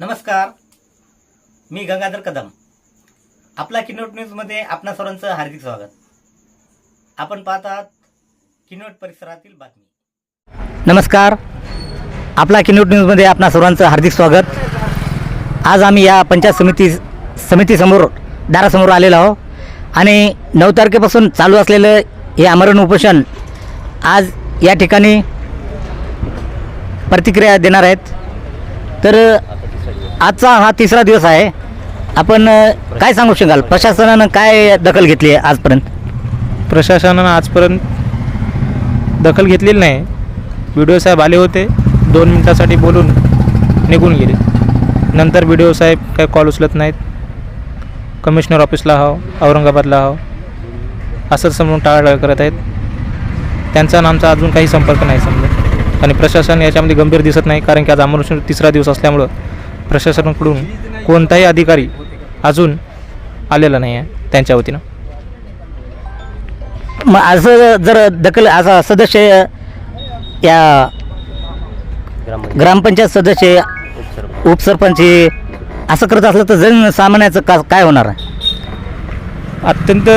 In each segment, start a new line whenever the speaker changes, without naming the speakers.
नमस्कार. मी गंगाधर कदम. आपला किनोट न्यूजमध्ये आपणा सर्वांचं हार्दिक स्वागत. आपण पाहत किनोट परिसरातील बातमी. नमस्कार. आपला किनोट न्यूजमध्ये आपणा सर्वांचं हार्दिक स्वागत. आज आम्ही या पंचायत समिती समितीसमोर दारासमोर आलेलो आहो आणि नऊ तारखेपासून चालू असलेलं हे आमरण उपोषण आज या ठिकाणी प्रतिक्रिया देणार आहेत. तर आजचा हा तिसरा दिवस आहे. आपण अ, काय सांगू शकाल? प्रशासनानं काय दखल घेतली आहे आजपर्यंत?
प्रशासनानं आजपर्यंत दखल घेतलेली नाही. बी डी ओ साहेब आले होते. दोन मिनटासाठी बोलून निघून गेले. नंतर बी डी ओ साहेब काही कॉल उचलत नाहीत. कमिशनर ऑफिसला हाव औरंगाबादला हाव असं समजून टाळाटाळ करत आहेत. त्यांचा आणि आमचा अजून काही संपर्क नाही समजा. आणि प्रशासन याच्यामध्ये गंभीर दिसत नाही कारण की आज अमृत तिसरा दिवस असल्यामुळं प्रशासनाकडून कोणताही अधिकारी अजून आलेला नाही आहे त्यांच्या वतीनं.
मग असं जर दखल असा सदस्य या ग्रामपंचायत सदस्य उपसरपंच हे असं करत असलं तर जनसामान्याचं का काय होणार? आहे
अत्यंत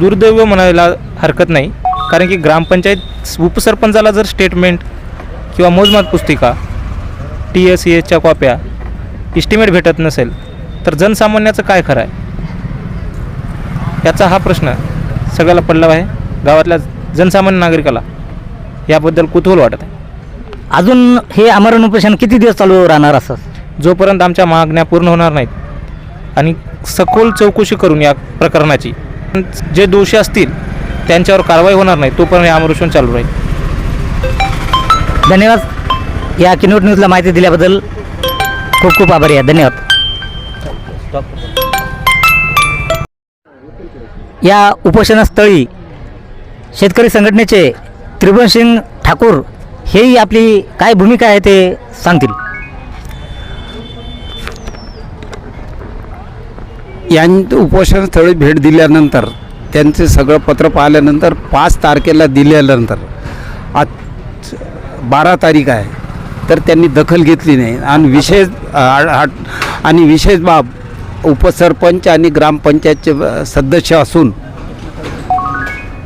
दुर्दैव म्हणायला हरकत नाही. कारण की ग्रामपंचायत उपसरपंचाला जर स्टेटमेंट किंवा मोजमाप पुस्तिका टी एस सी एसच्या कॉप्या इस्टिमेट भेटत नसेल तर जनसामान्याचं काय खरं आहे? याचा हा प्रश्न सगळ्याला पडला आहे. गावातल्या जनसामान्य नागरिकाला याबद्दल कुतूहल वाटत आहे.
अजून हे आमरण उपोषण किती दिवस चालू राहणार असं?
जोपर्यंत आमच्या मागण्या पूर्ण होणार नाहीत आणि सखोल चौकशी करून या प्रकरणाची जे दोषी असतील त्यांच्यावर कारवाई होणार नाही तोपर्यंत हे आमरुषण चालू राहील.
धन्यवाद. या किनोट न्यूजला माहिती दिल्याबद्दल खूप खूप आभारी आहे. धन्यवाद. या उपोषणस्थळी शेतकरी संघटनेचे त्रिभुवनसिंग ठाकूर हेही आपली काय भूमिका आहे ते सांगतील.
यां उपोषणस्थळी भेट दिल्यानंतर त्यांचे सगळं पत्र पाहिल्यानंतर पाच तारखेला दिल्यानंतर आज बारा तारीख आहे. तर त्यांनी दखल घेतली नाही. आणि विशेष आ- आ- आणि विशेष बाब उपसरपंच आणि ग्रामपंचायतचे सदस्य असून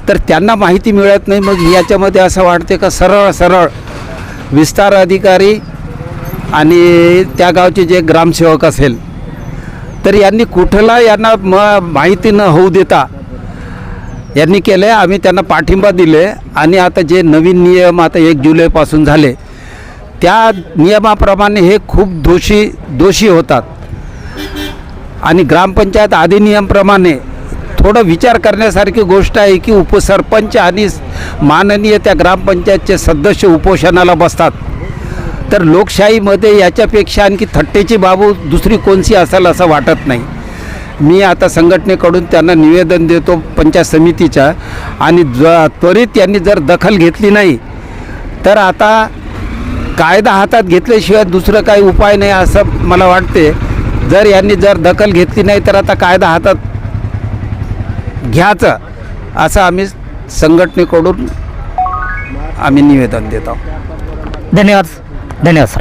तर त्यांना माहिती मिळत नाही. मग याच्यामध्ये असं वाटते का सरळ सरळ विस्तार अधिकारी आणि त्या गावचे जे ग्रामसेवक असेल तर यांनी कुठला यांना म माहिती न होऊ देता यांनी केलं आहे आम्ही त्यांना पाठिंबा दिले. आणि आता जे नवीन नियम आता एक जुलैपासून झाले त्या नियमाप्रमाणे हे खूप दोषी दोषी होतात. आणि ग्रामपंचायत अधिनियमप्रमाणे थोडं विचार करण्यासारखी गोष्ट आहे की उपसरपंच आणि माननीय त्या ग्रामपंचायतचे सदस्य उपोषणाला बसतात. तर लोकशाहीमध्ये याच्यापेक्षा आणखी थट्टेची बाबू दुसरी कोणती असेल असं वाटत नाही. मी आता संघटनेकडून त्यांना निवेदन देतो पंचायत समितीच्या आणि ज त्वरित यांनी जर दखल घेतली नाही तर आता कायदा हातात घेतल्याशिवाय दुसरं काही उपाय नाही असं मला वाटते. जर यांनी जर दखल घेतली नाही तर आता कायदा हातात घ्यायचं असं आम्ही संघटनेकडून आम्ही निवेदन देत आहोत.
धन्यवाद धन्यवाद सर.